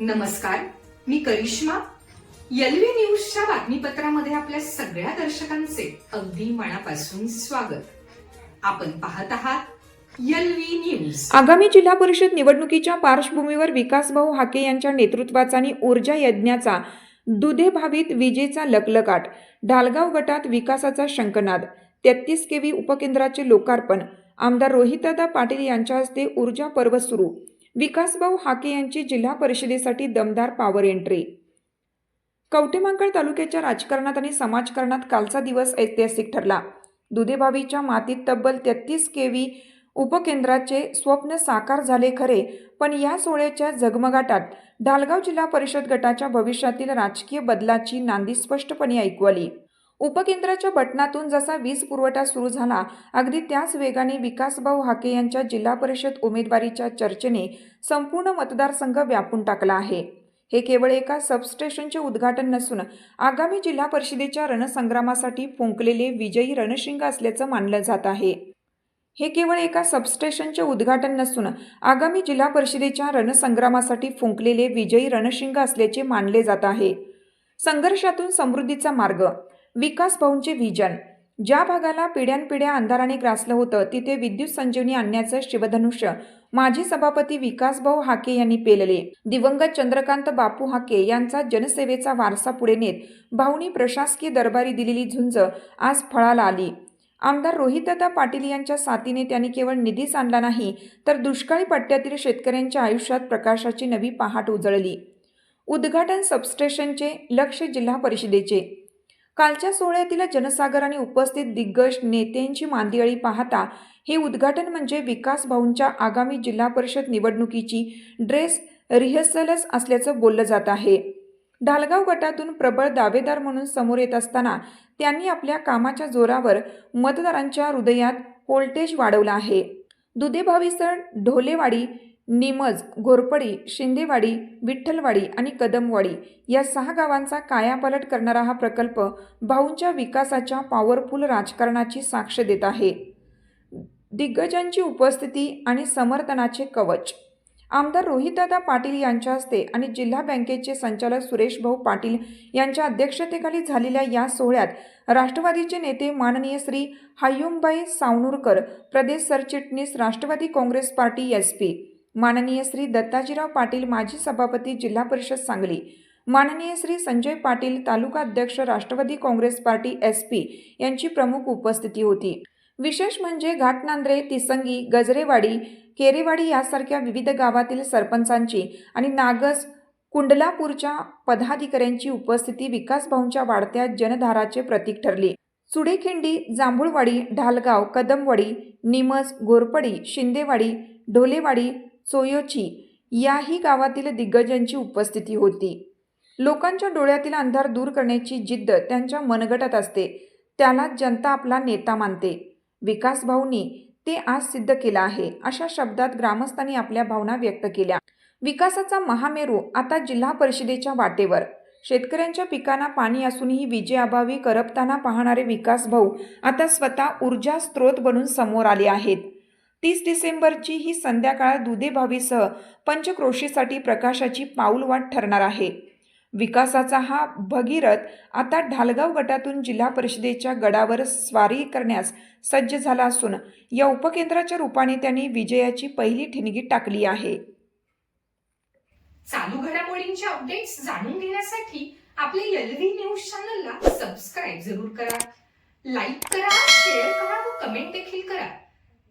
नमस्कार मी करिश्मा. यलवी न्यूजच्या बातमीपत्रामध्ये आपल्या सगळ्या दर्शकांचे अगदी मनापासून स्वागत. आपण पाहत आहात यलवी न्यूज. आगामी जिल्हा परिषद निवडणुकीच्या पार्श्वभूमीवर विकासभाऊ हाके यांच्या नेतृत्वाचा आणि ऊर्जा यज्ञाचा दुधे भावित विजेचा लकलकाट ढालगाव गटात विकासाचा शंकनाद तेहतीस केवी उपकेंद्राचे लोकार्पण आमदार रोहितदा पाटील यांच्या हस्ते ऊर्जा पर्व सुरू विकासभाऊ हाके यांची जिल्हा परिषदेसाठी दमदार पॉवर एंट्री कवठेमांकड तालुक्याच्या राजकारणात आणि समाजकारणात कालचा दिवस ऐतिहासिक ठरला. दुधेभावीच्या मातीत तब्बल तेहतीस केवी उपकेंद्राचे स्वप्न साकार झाले खरे पण या सोहळ्याच्या झगमगाटात ढालगाव जिल्हा परिषद गटाच्या भविष्यातील राजकीय बदलाची नांदी स्पष्टपणे ऐकू आली. उपकेंद्राच्या बटनातून जसा वीज पुरवठा सुरू झाला अगदी त्याच वेगाने विकासभाऊ हाके यांच्या जिल्हा परिषद उमेदवारीच्या चर्चेने संपूर्ण मतदारसंघ व्यापून टाकला आहे. हे केवळ एका सबस्टेशनचे उद्घाटन नसून आगामी जिल्हा परिषदेच्या रणसंग्रामासाठी फुंकलेले विजयी रणशिंग असल्याचं मानलं जात आहे. हे केवळ एका सबस्टेशनचे उद्घाटन नसून आगामी जिल्हा परिषदेच्या रणसंग्रामासाठी फुंकलेले विजयी रणशिंग असल्याचे मानले जात आहे. संघर्षातून समृद्धीचा मार्ग विकास भाऊंचे व्हिजन ज्या भागाला पिढ्यानपिढ्या अंधाराने ग्रासलं होतं तिथे विद्युत संजीवनी आणण्याचं शिवधनुष्य माजी सभापती विकासभाऊ हाके यांनी पेलले. दिवंगत चंद्रकांत बापू हाके यांचा जनसेवेचा वारसा पुढे नेत भाऊनी प्रशासकीय दरबारी दिलेली झुंज आज फळाला आली. आमदार रोहितदा पाटील यांच्या साथीने त्यांनी केवळ निधीच आणला नाही तर दुष्काळी पट्ट्यातील शेतकऱ्यांच्या आयुष्यात प्रकाशाची नवी पहाट उजळली. उद्घाटन सबस्टेशनचे लक्ष जिल्हा परिषदेचे. कालच्या सोहळ्यातील जनसागर आणि उपस्थित दिग्गज नेत्यांची मांदियाळी पाहता हे उद्घाटन म्हणजे विकास भाऊंच्या आगामी जिल्हा परिषद निवडणुकीची ड्रेस रिहर्सलच असल्याचं बोललं जात आहे. ढालगाव गटातून प्रबळ दावेदार म्हणून समोर येत असताना त्यांनी आपल्या कामाच्या जोरावर मतदारांच्या हृदयात व्होल्टेज वाढवला आहे. दुधेभावीसर ढोलेवाडी निमज घोरपडी शिंदेवाडी विठ्ठलवाडी आणि कदमवाडी या सहा गावांचा कायापालट करणारा हा प्रकल्प भाऊंच्या विकासाच्या पॉवरफुल राजकारणाची साक्ष देत आहे. दिग्गजांची उपस्थिती आणि समर्थनाचे कवच. आमदार रोहितदादा पाटील यांच्या हस्ते आणि जिल्हा बँकेचे संचालक सुरेश भाऊ पाटील यांच्या अध्यक्षतेखाली झालेल्या या सोहळ्यात राष्ट्रवादीचे नेते माननीय श्री हयुमबाई सावणूरकर प्रदेश सरचिटणीस Rashtravadi Congress party S P माननीय श्री दत्ताजीराव पाटील माजी सभापती जिल्हा परिषद सांगली. माननीय श्री संजय पाटील तालुका अध्यक्ष Rashtravadi Congress party S P यांची प्रमुख उपस्थिती होती. विशेष म्हणजे घाटनांद्रे तिसंगी गजरेवाडी केरेवाडी यासारख्या विविध गावातील सरपंचांची आणि नागस कुंडलापूरच्या पदाधिकाऱ्यांची उपस्थिती विकासभाऊंच्या वाढत्या जनधाराचे प्रतीक ठरली. सुडेखिंडी जांभूळवाडी ढालगाव कदमवाडी निमस घोरपडी शिंदेवाडी ढोलेवाडी चोयोची याही गावातील दिग्गजांची उपस्थिती होती. लोकांच्या डोळ्यातील अंधार दूर करण्याची जिद्द त्यांच्या मनगटात असते. त्याला जनता आपला नेता मानते. विकासभाऊंनी ते आज सिद्ध केलं आहे अशा शब्दात ग्रामस्थांनी आपल्या भावना व्यक्त केल्या. विकासाचा महामेरू आता जिल्हा परिषदेच्या वाटेवर. शेतकऱ्यांच्या पिकांना पाणी असूनही विजेअभावी करपताना पाहणारे विकास भाऊ आता स्वतः ऊर्जा स्रोत बनून समोर आले आहेत. तीस डिसेंबरची ही संध्याकाळ दुधेभावीसह पंचक्रोशीसाठी प्रकाशाची पाऊलवाट ठरणार आहे. विकासाचा हा भगीरथ आता ढालगाव गटातून जिल्हा परिषदेच्या गडावर स्वारी करण्यास सज्ज झाला असून या उपकेंद्राच्या रूपाने त्यांनी विजयाची पहिली ठिणगी टाकली आहे. चालू घडामोडींचे अपडेट्स जाणून घेण्यासाठी आपले एलव्ही न्यूज चॅनलला सबस्क्राईब जरूर करा. लाईक करा शेअर करा व कमेंट देखील करा.